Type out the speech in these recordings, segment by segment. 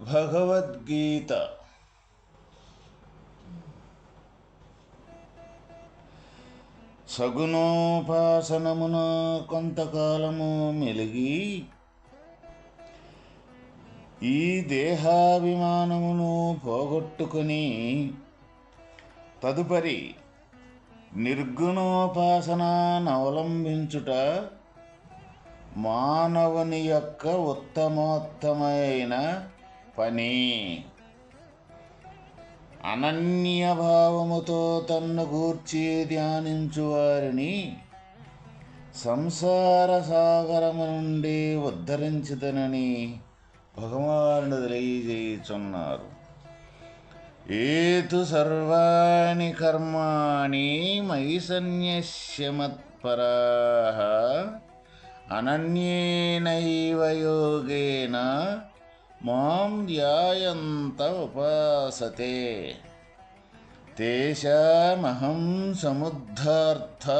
భగవద్గీత. సగుణోపాసనమున కొంతకాలము మెలిగి ఈ దేహాభిమానమును పోగొట్టుకుని తదుపరి నిర్గుణోపాసనానవలంబించుట మానవుని యొక్క ఉత్తమోత్తమైన పని. అనన్యభావముతో తన్ను గూర్చి ధ్యానించు వారిని సంసార సాగరము నుండి ఉద్ధరించుదనని భగవానుడు తెలియజేయుచున్నారు. ఏతు సర్వాణి కర్మాణి మయి సన్యస్య అనన్యేనైవ యోగేన మాం ధ్యాయంత ఉపాసతే. తేషామహం సముద్ధార్థ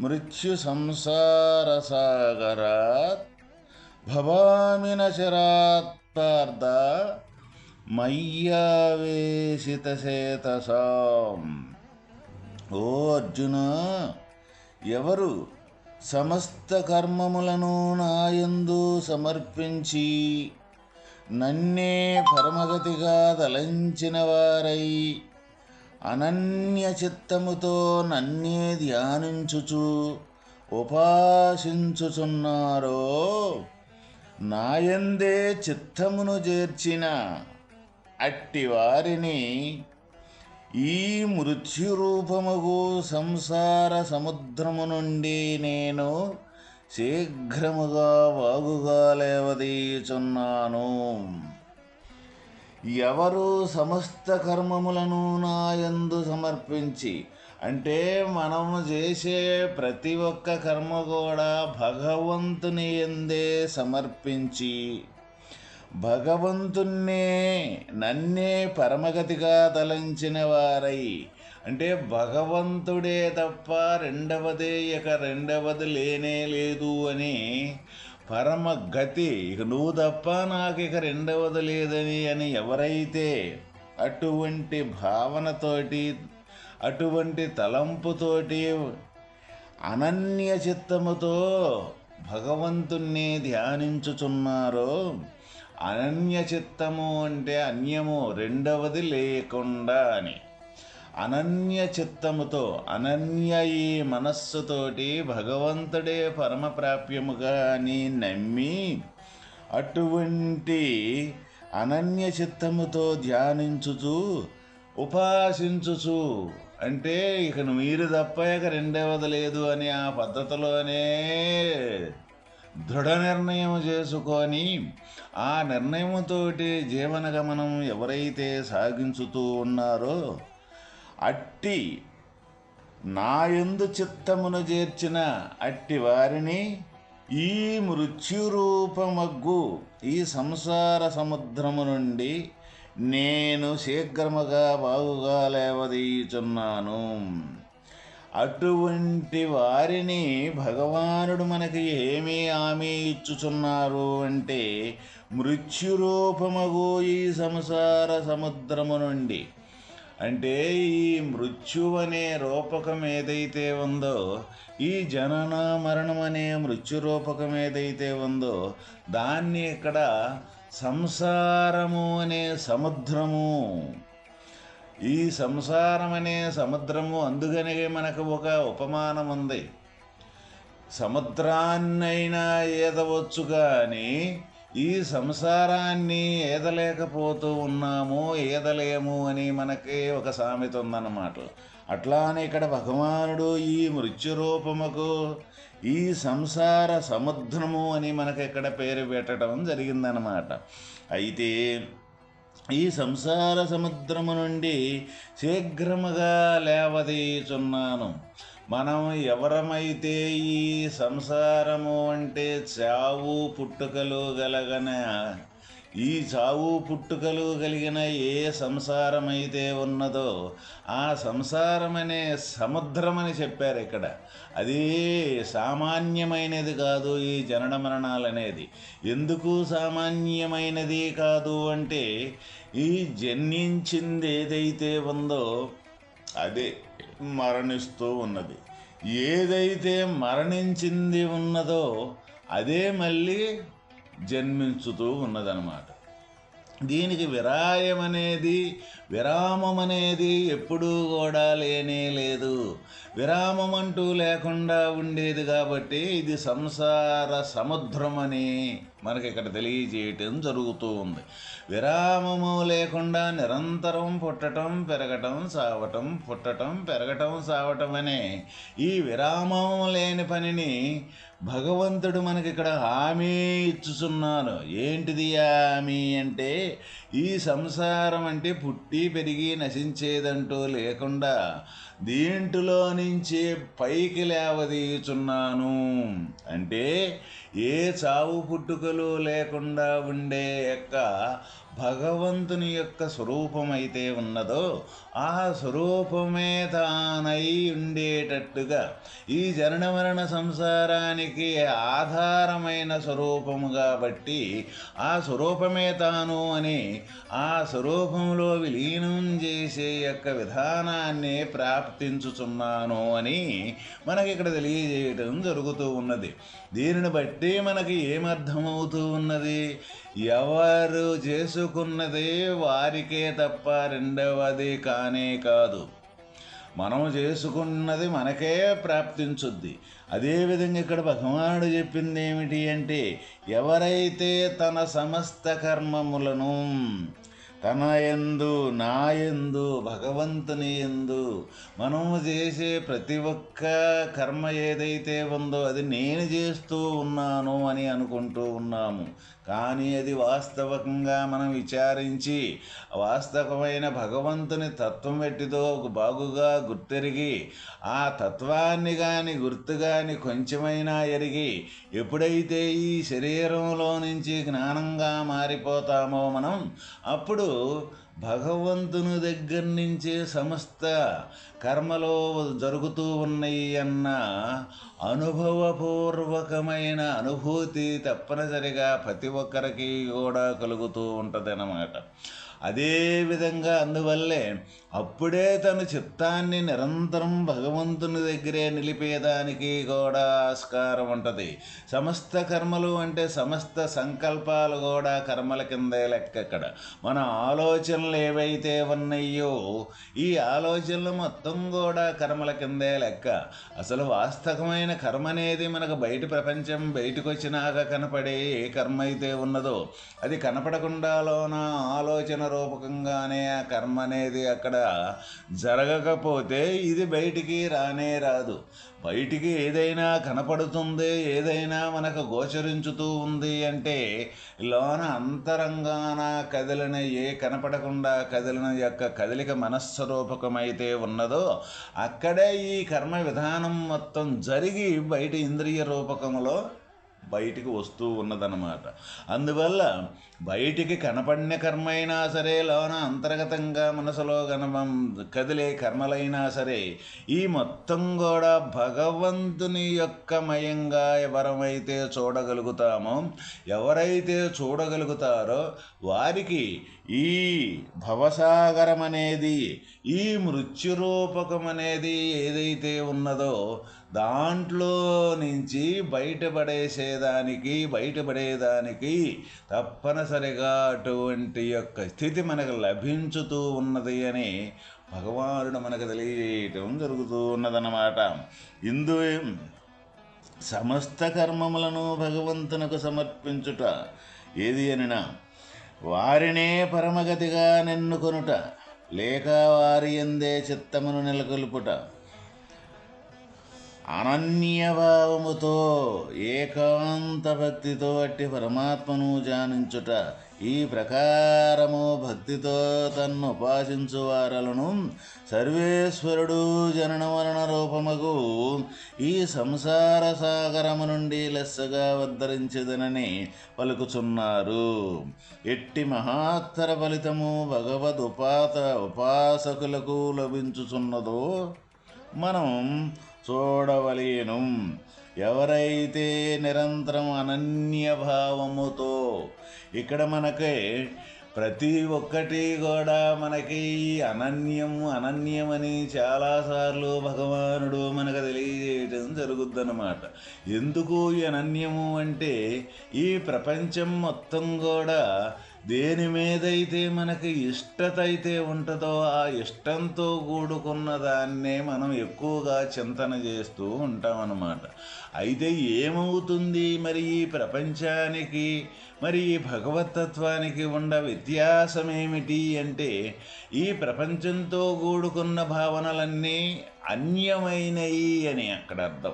మృత్యు సంసారసాగరాత్ భవామిన నచరాత్ పార్థ మయ్యావేశితసేతసాం. ఓ అర్జున ఎవరు సమస్త కర్మములను నాయందు సమర్పించి నన్నే పరమగతిగా తలంచిన వారై అనన్య చిత్తముతో నన్నే ధ్యానించుచు ఉపాసించుచున్నారో. నాయందే చిత్తమును చేర్చిన అట్టి వారిని ఈ మృత్యురూపముగు సంసార సముద్రము నుండి నేను శీఘ్రముగా వాగుగా లేవదీచున్నాను. ఎవరు సమస్త కర్మములను నాయందు సమర్పించి అంటే మనము చేసే ప్రతి ఒక్క కర్మ కూడా భగవంతుని ఎందే సమర్పించి భగవంతున్నే నన్నే పరమగతిగా తలంచిన వారై అంటే భగవంతుడే తప్ప రెండవదే ఇక రెండవది లేనే లేదు అని పరమ గతి. ఇక నువ్వు తప్ప నాకు ఇక రెండవది లేదని అని ఎవరైతే అటువంటి భావనతోటి అటువంటి తలంపుతోటి అనన్య చిత్తముతో భగవంతుణ్ణి ధ్యానించుచున్నారో అనన్య చిత్తము అంటే అన్యము రెండవది లేకుండా అని. అనన్య చిత్తముతో అనన్య ఈ మనస్సుతోటి భగవంతుడే పరమప్రాప్యముగా అని నమ్మి అటువంటి అనన్య చిత్తముతో ధ్యానించుచు ఉపాసించుచు అంటే ఇక మీరు తప్ప ఇక రెండవది లేదు అని ఆ పద్ధతిలోనే దృఢ నిర్ణయం చేసుకొని ఆ నిర్ణయముతోటి జీవన గమనం ఎవరైతే సాగించుతూ ఉన్నారో అట్టి నా ఎందు చిత్తమును చేర్చిన అట్టి వారిని ఈ మృత్యురూపమగ్గు ఈ సంసార సముద్రము నుండి నేను శీఘ్రముగా బాగుగా లేవదీయుచున్నాను. అటువంటి వారిని భగవానుడు మనకి ఏమీ హామీ ఇచ్చుచున్నారు అంటే మృత్యురూపమగు ఈ సంసార సముద్రము నుండి అంటే ఈ మృత్యు అనే రూపకం ఏదైతే ఉందో ఈ జనన మరణం అనే మృత్యు రూపకం ఏదైతే ఉందో దాన్ని ఇక్కడ సంసారము అనే సముద్రము. ఈ సంసారం అనే సముద్రము అందుకనే మనకు ఒక ఉపమానం ఉంది. సముద్రాన్నైనా ఏదవచ్చు కానీ ఈ సంసారాన్ని ఏదలేకపోతూ ఉన్నాము ఏదలేము అని మనకి ఒక సామెత ఉందన్నమాట. అట్లానే ఇక్కడ భగవానుడు ఈ మృత్యురూపముకు ఈ సంసార సముద్రము అని మనకి ఇక్కడ పేరు పెట్టడం జరిగిందనమాట అయితే ఈ సంసార సముద్రము నుండి శీఘ్రముగా లేవదీచున్నాను. మనం ఎవరమైతే ఈ సంసారము అంటే చావు పుట్టుకలు గలగన ఈ చావు పుట్టుకలు కలిగిన ఏ సంసారమైతే ఉన్నదో ఆ సంసారం అనే చెప్పారు ఇక్కడ. అది సామాన్యమైనది కాదు ఈ జనన మరణాలు అనేది ఎందుకు సామాన్యమైనది కాదు అంటే ఈ జన్మించింది ఏదైతే ఉందో అదే. మరణిస్తూ ఉన్నది. ఏదైతే మరణించింది ఉన్నదో అదే మళ్ళీ జన్మించుతూ ఉన్నదన్నమాట. దీనికి విరాయం అనేది విరామం అనేది ఎప్పుడూ కూడా లేనే లేదు. విరామం అంటూ లేకుండా ఉండేది కాబట్టి ఇది సంసార సముద్రం అని మనకి ఇక్కడ తెలియజేయటం జరుగుతూ ఉంది. విరామము లేకుండా నిరంతరం పుట్టటం పెరగటం సావటం పుట్టటం పెరగటం సావటం అనే ఈ విరామం లేని పనిని భగవంతుడు మనకి ఇక్కడ హామీ ఇచ్చుచున్నాను ఏంటిది హామీ అంటే ఈ సంసారం అంటే పుట్టి పెరిగి నశించేదంటూ లేకుండా దీంట్లో నుంచి పైకి లేవదీయుచున్నాను. అంటే ఏ చావు పుట్టుకలు లేకుండా ఉండే యొక్క భగవంతుని యొక్క స్వరూపమైతే ఉన్నదో ఆ స్వరూపమే తానై ఉండేటట్టుగా ఈ జనన మరణ సంసారానికి ఆధారమైన స్వరూపము కాబట్టి ఆ స్వరూపమే తాను అని ఆ స్వరూపంలో విలీనం చేసే యొక్క విధానాన్ని ప్రాప్తించుచున్నాను అని మనకి ఇక్కడ తెలియజేయటం జరుగుతూ ఉన్నది. దీనిని బట్టి మనకి ఏమర్థమవుతూ ఉన్నది? ఎవరు చేసుకున్నదే వారికే తప్ప రెండవది కానే కాదు. మనం చేసుకున్నది మనకే ప్రాప్తించుద్ది. అదేవిధంగా ఇక్కడ భగవానుడు చెప్పింది ఏమిటి అంటే ఎవరైతే తన సమస్త కర్మములను తన ఎందు నా ఎందు భగవంతుని ఎందు మనము చేసే ప్రతి ఒక్క కర్మ ఏదైతే ఉందో అది నేను చేస్తూ ఉన్నాను అని అనుకుంటూ ఉన్నాము. కానీ అది వాస్తవకంగా మనం విచారించి వాస్తవమైన భగవంతుని తత్వం ఎట్టిదో బాగుగా గుర్తెరిగి ఆ తత్వాన్ని కానీ గుర్తు కానీ కొంచెమైనా ఎరిగి ఎప్పుడైతే ఈ శరీరంలో నుంచి జ్ఞానంగా మారిపోతామో మనం అప్పుడు భగవంతుని దగ్గర నుంచి సమస్త కర్మలో జరుగుతూ ఉన్నాయి అన్న అనుభవపూర్వకమైన అనుభూతి తప్పనిసరిగా ప్రతి ఒక్కరికి కూడా కలుగుతూ ఉంటుంది అన్నమాట అదేవిధంగా అందువల్లే అప్పుడే తన చిత్తాన్ని నిరంతరం భగవంతుని దగ్గరే నిలిపేదానికి కూడా ఆస్కారం ఉంటుంది. సమస్త కర్మలు అంటే సమస్త సంకల్పాలు కూడా కర్మల కిందే లెక్క ఇక్కడ. మన ఆలోచనలు ఏవైతే ఉన్నాయో ఈ ఆలోచనలు మొత్తం కూడా కర్మల కిందే లెక్క. అసలు వాస్తవమైన కర్మ అనేది మనకు బయట ప్రపంచం బయటకు వచ్చినాక కనపడే ఏ కర్మ అయితే ఉన్నదో అది కనపడకుండాలోన ఆలోచన రూపకంగానే ఆ కర్మ అనేది అక్కడ జరగకపోతే ఇది బయటికి రానే రాదు. బయటికి ఏదైనా కనపడుతుంది ఏదైనా మనకు గోచరించుతూ ఉంది అంటే లోన అంతరంగాన కదిలిన ఏ కనపడకుండా కదిలిన యొక్క కదలిక మనస్వరూపకమైతే ఉన్నదో అక్కడే ఈ కర్మ విధానం మొత్తం జరిగి బయట ఇంద్రియ రూపకములో బయటికి వస్తూ ఉన్నదన్నమాట. అందువల్ల బయటికి కనపడిన కర్మ అయినా సరే లోన అంతర్గతంగా మనసులో కనపం కదిలే కర్మలైనా సరే ఈ మొత్తం కూడా భగవంతుని యొక్క మయంగా ఎవరమైతే చూడగలుగుతామో ఎవరైతే చూడగలుగుతారో వారికి ఈ భవసాగరం అనేది ఈ మృత్యురూపకం అనేది ఏదైతే ఉన్నదో దాంట్లో నుంచి బయటపడేసేదానికి బయటపడేదానికి తప్పనిసరి తప్పనిసరిగా అటువంటి యొక్క స్థితి మనకు లభించుతూ ఉన్నది అని భగవానుడు మనకు తెలియజేయటం జరుగుతూ ఉన్నదన్నమాట. ఇందు సమస్త కర్మములను భగవంతునకు సమర్పించుట ఏది అనినా వారినే పరమగతిగా నిన్నుకొనుట లేక వారి ఎందే చిత్తమును నెలకొల్పుట. అనన్యభావముతో ఏకాంత భక్తితో అట్టి పరమాత్మను జానించుట ఈ ప్రకారము భక్తితో తన్ను ఉపాసించు వారలను సర్వేశ్వరుడు జనన మరణ రూపముకు ఈ సంసార సాగరము నుండి లెస్సగా ఉద్ధరించదనని పలుకుచున్నారు. ఎట్టి మహాత్తర ఫలితము భగవద్ ఉపాత ఉపాసకులకు లభించుచున్నదో మనం చూడవలేను. ఎవరైతే నిరంతరం అనన్యభావముతో ఇక్కడ మనకి ప్రతి ఒక్కటి కూడా మనకి ఈ అనన్యం అనన్యమని చాలాసార్లు భగవానుడు మనకు తెలియజేయటం జరుగుద్దన్నమాట. ఎందుకు ఈ అనన్యము అంటే ఈ ప్రపంచం మొత్తం కూడా దేని మీదైతే మనకి ఇష్టత అయితే ఉంటుందో ఆ ఇష్టంతో కూడుకున్న దాన్నే మనం ఎక్కువగా చింతన చేస్తూ ఉంటామన్నమాట. అయితే ఏమవుతుంది? మరి ఈ ప్రపంచానికి మరి ఈ భగవతత్వానికి ఉన్న వ్యత్యాసం ఏమిటి అంటే ఈ ప్రపంచంతో కూడుకున్న భావనలన్నీ అన్యమైనవి అని అక్కడ అర్థం.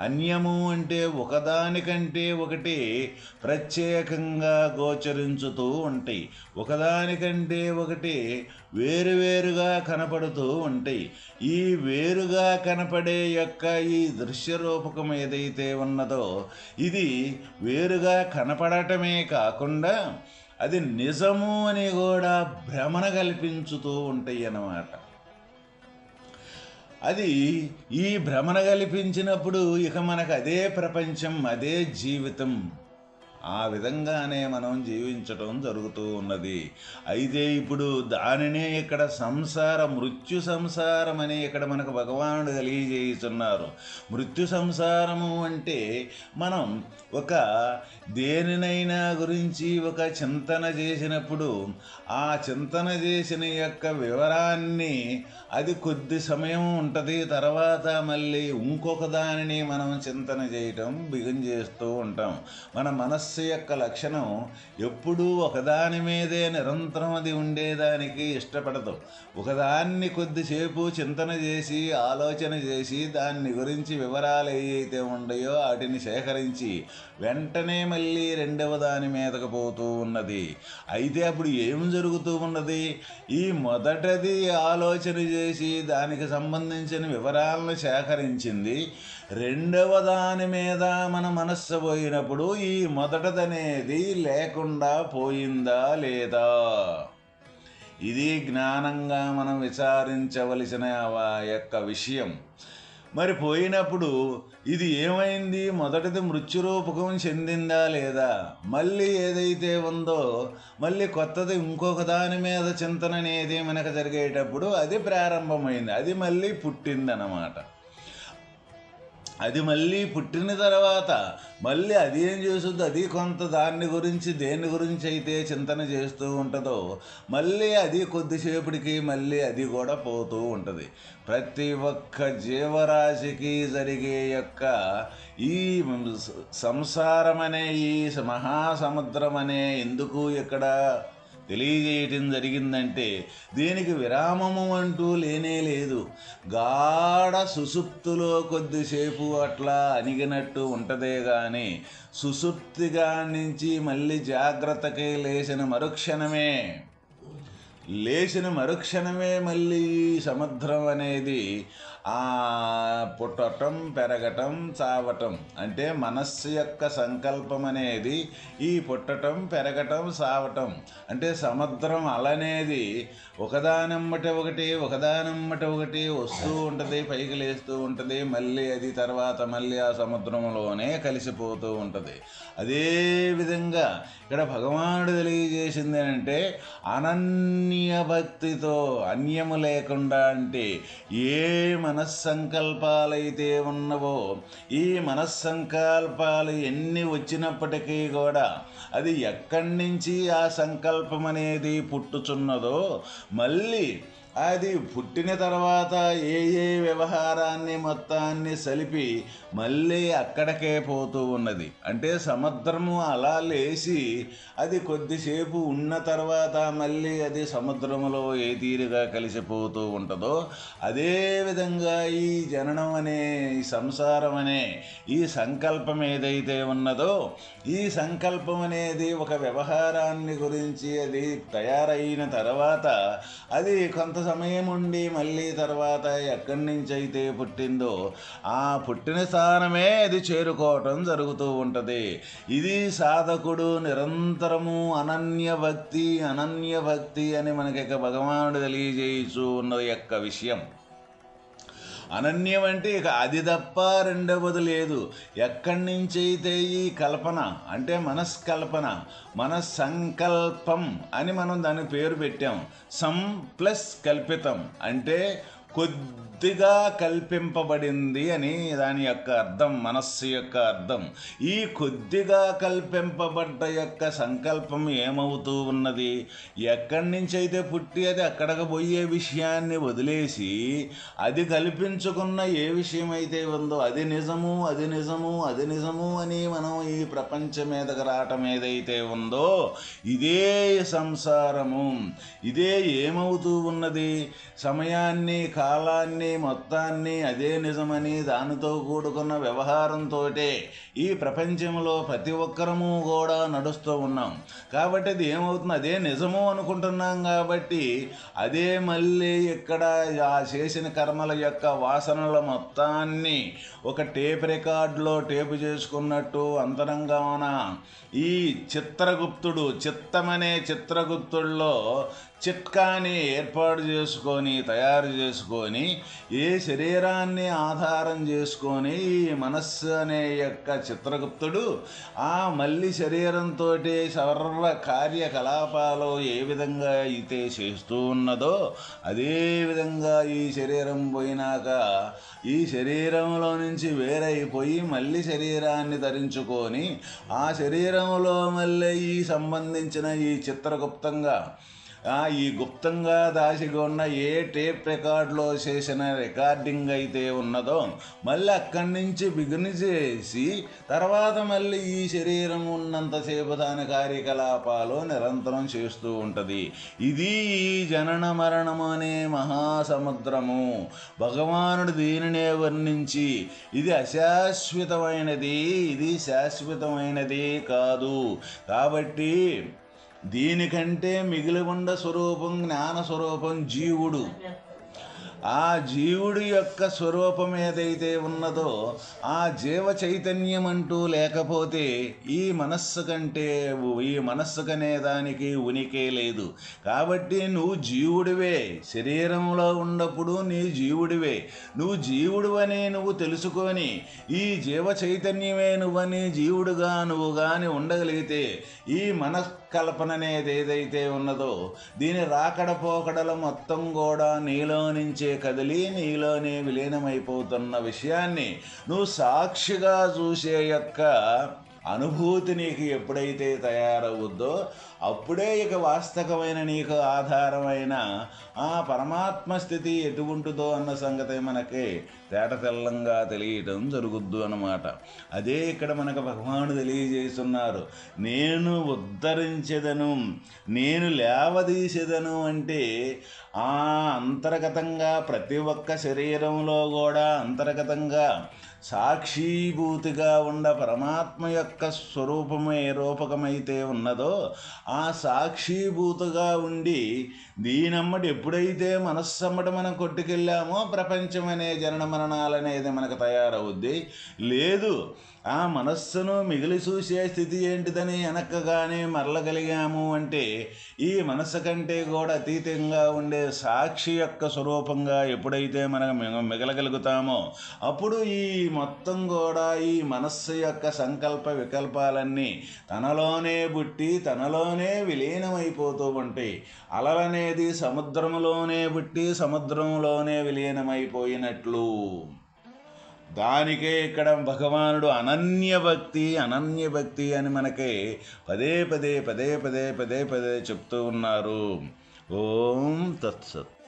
అన్యము అంటే ఒకదానికంటే ఒకటి ప్రత్యేకంగా గోచరించుతూ ఉంటాయి. ఒకదానికంటే ఒకటి వేరువేరుగా కనపడుతూ ఉంటాయి. ఈ వేరుగా కనపడే యొక్క ఈ దృశ్య రూపకం ఏదైతే ఉన్నదో ఇది వేరుగా కనపడటమే కాకుండా అది నిజము అని కూడా భ్రమణ కల్పించుతూ ఉంటాయి అన్నమాట. అది ఈ భ్రమణ కల్పించినప్పుడు ఇక మనకు అదే ప్రపంచం అదే జీవితం. ఆ విధంగానే మనం జీవించటం జరుగుతూ ఉన్నది. అయితే ఇప్పుడు దానినే ఇక్కడ సంసార మృత్యు సంసారం అని ఇక్కడ మనకు భగవానుడు తెలియజేస్తున్నారు మృత్యు సంసారము అంటే మనం ఒక దేనినైనా గురించి ఒక చింతన చేసినప్పుడు ఆ చింతన చేసిన యొక్క వివరాన్ని అది కొద్ది సమయం ఉంటుంది తర్వాత మళ్ళీ ఇంకొక దానిని మనం చింతన చేయటం బిగిన్ చేస్తూ ఉంటాం. మన మనస్సు యొక్క లక్షణం ఎప్పుడూ ఒకదాని మీదే నిరంతరం అది ఉండేదానికి ఇష్టపడదు. ఒకదాన్ని కొద్దిసేపు చింతన చేసి ఆలోచన చేసి దాన్ని గురించి వివరాలు ఏవైతే ఉండయో వాటిని సేకరించి వెంటనే మళ్ళీ రెండవ దాని మీదకు పోతూ ఉన్నది. అయితే అప్పుడు ఏం జరుగుతూ ఉన్నది? ఈ మొదటది ఆలోచన చేసి దానికి సంబంధించిన వివరాలను సేకరించింది. రెండవ దాని మీద మన మనస్సు పోయినప్పుడు ఈ మొదటదనేది లేకుండా పోయిందా లేదా? ఇది జ్ఞానంగా మనం విచారించవలసిన యొక్క విషయం. మరి పోయినప్పుడు ఇది ఏమైంది? మొదటిది మృత్యురూపకం చెందిందా లేదా? మళ్ళీ ఏదైతే ఉందో మళ్ళీ కొత్తది ఇంకొక దాని మీద చింతన అనేది మనకు జరిగేటప్పుడు అది ప్రారంభమైంది. అది మళ్ళీ పుట్టిందన్నమాట. అది మళ్ళీ పుట్టిన తర్వాత మళ్ళీ అది ఏం చేస్తుంది అది కొంత దాన్ని గురించి దేని గురించి అయితే చింతన చేస్తూ ఉంటుందో మళ్ళీ అది కొద్దిసేపటికి మళ్ళీ అది కూడా పోతూ ఉంటుంది. ప్రతి ఒక్క జీవరాశికి జరిగే యొక్క ఈ సంసారం అనే ఈ మహాసముద్రం అనే ఎందుకు ఇక్కడ తెలియజేయటం జరిగిందంటే దీనికి విరామము అంటూ లేనే లేదు. గాఢ సుసుప్తులో కొద్దిసేపు అట్లా అణిగినట్టు ఉంటదే కానీ సుసుప్తిగా నుంచి మళ్ళీ జాగ్రత్తకి లేచిన మరుక్షణమే. లేచిన మరుక్షణమే మళ్ళీ సముద్రం అనేది పుట్టటం పెరగటం చావటం అంటే మనస్సు యొక్క సంకల్పం అనేది ఈ పుట్టటం పెరగటం సావటం అంటే సముద్రం అలనేది ఒకదానమ్మటి ఒకటి ఒకదానమ్మటి ఒకటి వస్తూ ఉంటుంది పైకి లేస్తూ ఉంటుంది మళ్ళీ అది తర్వాత మళ్ళీ ఆ సముద్రంలోనే కలిసిపోతూ ఉంటుంది. అదే విధంగా ఇక్కడ భగవానుడు తెలియజేసింది అంటే అనన్య భక్తితో అన్యము లేకుండా అంటే ఏ మనస్సంకల్పాలైతే ఉన్నవో ఈ మనస్సంకల్పాలు ఎన్ని వచ్చినప్పటికీ కూడా అది ఎక్కడి నుంచి ఆ సంకల్పం అనేది పుట్టుచున్నదో మళ్ళీ అది పుట్టిన తర్వాత ఏ ఏ వ్యవహారాన్ని మొత్తాన్ని సలిపి మళ్ళీ అక్కడికే పోతూ ఉన్నది. అంటే సముద్రము అలా లేచి అది కొద్దిసేపు ఉన్న తర్వాత మళ్ళీ అది సముద్రములో ఏ తీరుగా కలిసిపోతూ ఉంటుందో అదేవిధంగా ఈ జననం అనే ఈ సంసారం అనే ఈ సంకల్పం ఏదైతే ఉన్నదో ఈ సంకల్పం అనేది ఒక వ్యవహారాన్ని గురించి అది తయారైన తర్వాత అది కొంత సమయం ఉండి మళ్ళీ తర్వాత ఎక్కడి నుంచి అయితే పుట్టిందో ఆ పుట్టిన స్థానమే అది చేరుకోవటం జరుగుతూ ఉంటుంది. ఇది సాధకుడు నిరంతరము అనన్య భక్తి అనన్య భక్తి అని మనకి ఇక భగవానుడు తెలియజేయచ్చు ఉన్న యొక్క విషయం. అనన్యం అంటే ఇక అది తప్ప రెండవది లేదు. ఎక్కడి నుంచి అయితే ఈ కల్పన అంటే మనస్కల్పన మన సంకల్పం అని మనం దాని పేరు పెట్టాం. సం ప్లస్ కల్పితం అంటే కొద్దిగా కల్పింపబడింది అని దాని యొక్క అర్థం మనస్సు యొక్క అర్థం. ఈ కొద్దిగా కల్పింపబడ్డ యొక్క సంకల్పం ఏమవుతూ ఉన్నది? ఎక్కడి నుంచి అయితే పుట్టి అది అక్కడికి పోయే విషయాన్ని వదిలేసి అది కల్పించుకున్న ఏ విషయం అయితే ఉందో అది నిజము అది నిజము అది నిజము అని మనం ఈ ప్రపంచం మీదకి రావటం ఏదైతే ఉందో ఇదే సంసారము. ఇదే ఏమవుతూ ఉన్నది? సమయాన్ని కాలాన్ని మొత్తాన్ని అదే నిజమని దానితో కూడుకున్న వ్యవహారంతో ఈ ప్రపంచంలో ప్రతి ఒక్కరము కూడా నడుస్తూ ఉన్నాం. కాబట్టి అది ఏమవుతుంది? అదే నిజము అనుకుంటున్నాం కాబట్టి అదే మళ్ళీ ఇక్కడ ఆ చేసిన కర్మల యొక్క వాసనల మొత్తాన్ని ఒక టేప్ రికార్డులో టేపు చేసుకున్నట్టు అంతరంగాన ఈ చిత్రగుప్తుడు చిత్తమనే చిత్రగుప్తుల్లో చిట్కాని ఏర్పాటు చేసుకొని తయారు చేసుకొని ఏ శరీరాన్ని ఆధారం చేసుకొని ఈ మనస్సు అనే యొక్క చిత్రగుప్తుడు ఆ మళ్ళీ శరీరంతో సర్వ కార్యకలాపాలు ఏ విధంగా అయితే చేస్తూ ఉన్నదో అదే విధంగా ఈ శరీరం పోయినాక ఈ శరీరంలో నుంచి వేరైపోయి మళ్ళీ శరీరాన్ని ధరించుకొని ఆ శరీరంలో మళ్ళీ ఈ సంబంధించిన ఈ చిత్రగుప్తంగా ఈ గుప్తంగా దాచిగా ఉన్న ఏ టేప్ రికార్డులో చేసిన రికార్డింగ్ అయితే ఉన్నదో మళ్ళీ అక్కడి నుంచి బిగిని చేసి తర్వాత మళ్ళీ ఈ శరీరం ఉన్నంతసేపు దాని కార్యకలాపాలు నిరంతరం చేస్తూ ఉంటుంది. ఇది ఈ జనన మరణము అనే మహాసముద్రము. భగవానుడు దీనినే వర్ణించి ఇది అశాశ్వతమైనది ఇది శాశ్వతమైనది కాదు. కాబట్టి దీనికంటే మిగిలిగుండ స్వరూపం జ్ఞాన స్వరూపం జీవుడు. ఆ జీవుడి యొక్క స్వరూపం ఏదైతే ఉన్నదో ఆ జీవ చైతన్యం అంటూ లేకపోతే ఈ మనస్సు కంటే ఈ మనస్సు దానికి ఉనికే లేదు. కాబట్టి నువ్వు జీవుడివే. శరీరంలో ఉన్నప్పుడు నీ జీవుడివే. నువ్వు జీవుడు అని నువ్వు తెలుసుకొని ఈ జీవ చైతన్యమే నువ్వని జీవుడుగా నువ్వు కానీ ఉండగలిగితే ఈ మనస్ కల్పన అనేది ఏదైతే ఉన్నదో దీని రాకడ పోకడలు మొత్తం కూడా నీలో నుంచే కదిలి నీలోనే విలీనమైపోతున్న విషయాన్ని నువ్వు సాక్షిగా చూసే యొక్క అనుభూతి నీకు ఎప్పుడైతే తయారవుద్దో అప్పుడే ఇక వాస్తవమైన నీకు ఆధారమైన ఆ పరమాత్మ స్థితి ఎటువంటిదో అన్న సంగతి మనకి తేట తెల్లంగా తెలియటం జరుగుద్దు అన్నమాట. అదే ఇక్కడ మనకు భగవాను తెలియజేస్తున్నారు నేను ఉద్ధరించదను నేను లేవదీసేదను అంటే ఆ అంతర్గతంగా ప్రతి ఒక్క శరీరంలో కూడా అంతర్గతంగా సాక్షీభూతిగా ఉండ పరమాత్మ యొక్క స్వరూపమే రూపకమైతే ఉన్నదో ఆ సాక్షీభూతగా ఉండి దీనమ్మటి ఎప్పుడైతే మనస్సమ్మటి మనం కొట్టుకెళ్ళామో ప్రపంచం అనే జనన మరణాలనేది మనకు తయారవుద్ది. లేదు ఆ మనస్సును మిగిలి చూసే స్థితి ఏంటిదని వెనక్కగానే మరలగలిగాము అంటే ఈ మనస్సు కంటే కూడా అతీతంగా ఉండే సాక్షి యొక్క స్వరూపంగా ఎప్పుడైతే మనం మిగలగలుగుతామో అప్పుడు ఈ మొత్తం కూడా ఈ మనస్సు యొక్క సంకల్ప వికల్పాలన్నీ తనలోనే బుట్టి తనలోనే విలీనమైపోతూ ఉంటాయి అలలనేది సముద్రంలోనే బుట్టి సముద్రంలోనే విలీనమైపోయినట్లు. దానికే ఇక్కడ భగవానుడు అనన్య భక్తి అనన్య భక్తి అని మనకి పదే పదే పదే పదే పదే పదే చెప్తూ ఉన్నారు. ఓం తత్సత్.